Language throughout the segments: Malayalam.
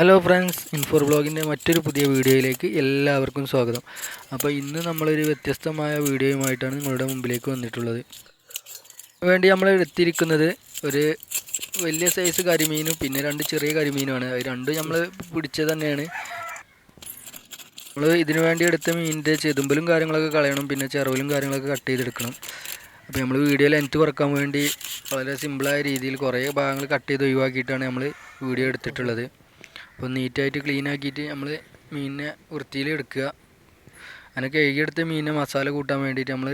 ഹലോ ഫ്രണ്ട്സ് ഇൻഫോർ ബ്ലോഗിന്റെ മറ്റൊരു പുതിയ വീഡിയോയിലേക്ക് എല്ലാവർക്കും സ്വാഗതം. അപ്പോൾ ഇന്ന് നമ്മളൊരു വ്യത്യസ്തമായ വീഡിയോയുമായിട്ടാണ് നിങ്ങളുടെ മുമ്പിലേക്ക് വന്നിട്ടുള്ളത്. വേണ്ടി നമ്മൾ എടുത്തിരിക്കുന്നത് ഒരു വലിയ സൈസ് കരിമീനും പിന്നെ രണ്ട് ചെറിയ കരിമീനുമാണ്. രണ്ടും നമ്മൾ പിടിച്ചത് തന്നെയാണ്. നമ്മൾ ഇതിനു വേണ്ടി എടുത്ത മീനിന്റെ ചെതുമ്പലും കാര്യങ്ങളൊക്കെ കളയണം പിന്നെ ചെറവിലും കാര്യങ്ങളൊക്കെ കട്ട് ചെയ്തെടുക്കണം. അപ്പോൾ നമ്മൾ വീഡിയോ ലെങ്ത് കുറയ്ക്കാൻ വേണ്ടി വളരെ സിമ്പിളായ രീതിയിൽ കുറേ ഭാഗങ്ങൾ കട്ട് ചെയ്ത് ഒഴിവാക്കിയിട്ടാണ് നമ്മൾ വീഡിയോ എടുത്തിട്ടുള്ളത്. അപ്പോൾ നീറ്റായിട്ട് ക്ലീൻ ആക്കിയിട്ട് നമ്മൾ മീനിനെ വൃത്തിയിൽ എടുക്കുക. അങ്ങനെ കഴുകിയെടുത്ത മീനിനെ മസാല കൂട്ടാൻ വേണ്ടിയിട്ട് നമ്മൾ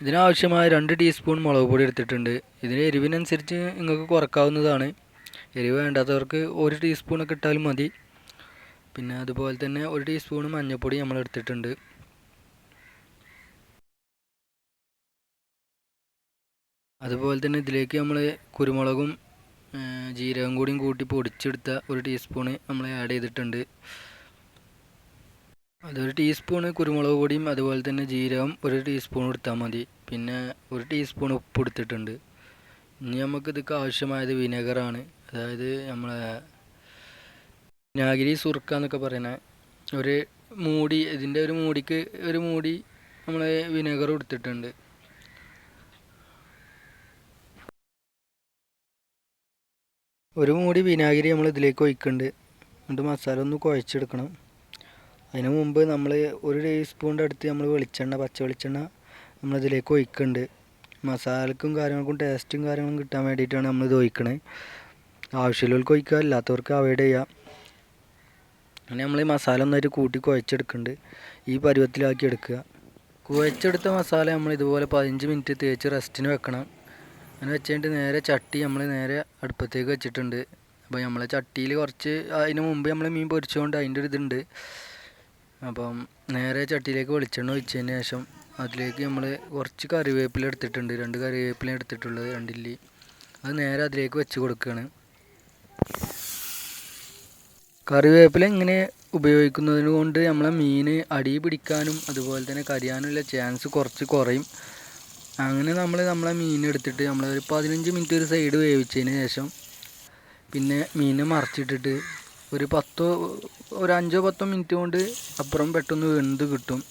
ഇതിനാവശ്യമായ രണ്ട് ടീസ്പൂൺ മുളക് പൊടി എടുത്തിട്ടുണ്ട്. ഇതിന് എരിവിനനുസരിച്ച് നിങ്ങൾക്ക് കുറക്കാവുന്നതാണ്. എരിവ് വേണ്ടാത്തവർക്ക് ഒരു ടീസ്പൂണൊക്കെ ഇട്ടാലും മതി. പിന്നെ അതുപോലെ തന്നെ ഒരു ടീസ്പൂൺ മഞ്ഞൾപ്പൊടി നമ്മൾ എടുത്തിട്ടുണ്ട്. അതുപോലെ തന്നെ ഇതിലേക്ക് നമ്മൾ കുരുമുളകും ജീരകം കൂടിയും കൂട്ടി പൊടിച്ചെടുത്ത ഒരു ടീസ്പൂണ് നമ്മൾ ആഡ് ചെയ്തിട്ടുണ്ട്. അതൊരു ടീസ്പൂണ് കുരുമുളക് പൊടിയും അതുപോലെ തന്നെ ജീരകം ഒരു ടീസ്പൂൺ എടുത്താൽ മതി. പിന്നെ ഒരു ടീസ്പൂൺ ഉപ്പ് എടുത്തിട്ടുണ്ട് ഇനി നമുക്ക് ഇതൊക്കെ ആവശ്യമായത് വിനെഗറാണ് അതായത് നമ്മളെ വിനാഗിരി സുർക്ക എന്നൊക്കെ പറയുന്ന ഒരു മൂടി ഇതിന്റെ ഒരു മൂടിക്ക് ഒരു മൂടി നമ്മൾ വിനെഗർ കൊടുത്തിട്ടുണ്ട്. ഒരു മൂടി വിനാഗിരി നമ്മൾ ഇതിലേക്ക് ഒഴിക്കുന്നുണ്ട്. എന്നിട്ട് മസാല ഒന്ന് കുഴച്ചെടുക്കണം. അതിന് മുമ്പ് നമ്മൾ ഒരു ടീസ്പൂണിന്റെ അടുത്ത് നമ്മൾ വെളിച്ചെണ്ണ പച്ച വെളിച്ചെണ്ണ നമ്മൾ ഇതിലേക്ക് ഒഴിക്കുന്നുണ്ട്. മസാലക്കും കാര്യങ്ങൾക്കും ടേസ്റ്റും കാര്യങ്ങളും കിട്ടാൻ വേണ്ടിയിട്ടാണ് നമ്മൾ ഇത് ആവശ്യമുള്ളവർക്ക് ഒഴിക്കുക അല്ലാത്തവർക്ക് അവോയ്ഡ് ചെയ്യുക. അങ്ങനെ നമ്മൾ ഈ മസാല ഒന്നായിട്ട് കൂട്ടി കുഴച്ചെടുക്കുന്നുണ്ട്. ഈ പരുവത്തിലാക്കി എടുക്കുക. കുഴച്ചെടുത്ത മസാല നമ്മൾ ഇതുപോലെ പതിനഞ്ച് മിനിറ്റ് തേച്ച് റെസ്റ്റിന് വെക്കണം. അങ്ങനെ വെച്ചിട്ട് നേരെ ചട്ടി നമ്മൾ നേരെ അടുപ്പത്തേക്ക് വെച്ചിട്ടുണ്ട്. അപ്പോൾ നമ്മളെ ചട്ടിയിൽ കുറച്ച് അതിന് മുമ്പ് നമ്മൾ മീൻ പൊരിച്ചുകൊണ്ട് അതിന്റെ ഒരു ഇതുണ്ട്. അപ്പം നേരെ ചട്ടിയിലേക്ക് വെളിച്ചെണ്ണ ഒഴിച്ചതിന് ശേഷം അതിലേക്ക് നമ്മൾ കുറച്ച് കറിവേപ്പില എടുത്തിട്ടുണ്ട്. രണ്ട് കറിവേപ്പില എടുത്തിട്ടുള്ളത് രണ്ടില്ലി അത് നേരെ അതിലേക്ക് വെച്ച് കൊടുക്കുകയാണ് കറിവേപ്പില ഇങ്ങനെ ഉപയോഗിക്കുന്നതിന് കൊണ്ട് നമ്മളെ മീൻ അടി പിടിക്കാനും അതുപോലെ തന്നെ കരിയാനുള്ള ചാൻസ് കുറച്ച് കുറയും. അങ്ങനെ നമ്മൾ നമ്മളെ മീൻ എടുത്തിട്ട് നമ്മൾ ഒരു പതിനഞ്ച് മിനിറ്റ് ഒരു സൈഡ് വേവിച്ചതിന് ശേഷം പിന്നെ മീനെ മറച്ചിട്ടിട്ട് ഒരു പത്തോ ഒരു അഞ്ചോ പത്തോ മിനിറ്റ് കൊണ്ട് അപ്പുറം പെട്ടെന്ന് വെന്ത് കിട്ടും.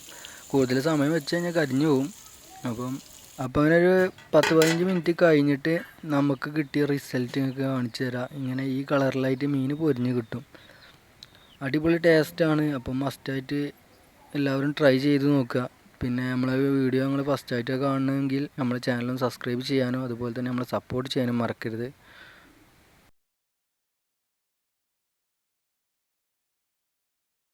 കൂടുതൽ സമയം വെച്ച് കഴിഞ്ഞാൽ കരിഞ്ഞു പോകും അപ്പം അപ്പോൾ അങ്ങനെ ഒരു പത്ത് പതിനഞ്ച് മിനിറ്റ് കഴിഞ്ഞിട്ട് നമുക്ക് കിട്ടിയ റിസൾട്ട് നിങ്ങൾക്ക് കാണിച്ചു തരാം. ഇങ്ങനെ ഈ കളറിലായിട്ട് മീൻ പൊരിഞ്ഞ് കിട്ടും. അടിപൊളി ടേസ്റ്റാണ് അപ്പം മസ്റ്റായിട്ട് എല്ലാവരും ട്രൈ ചെയ്ത് നോക്കുക. പിന്നെ നമ്മളെ വീഡിയോ നിങ്ങൾ ഫസ്റ്റ് ആയിട്ട് കാണണമെങ്കിൽ നമ്മുടെ ചാനലും സബ്സ്ക്രൈബ് ചെയ്യാനും അതുപോലെ തന്നെ നമ്മളെ സപ്പോർട്ട് ചെയ്യാനും മറക്കരുത്.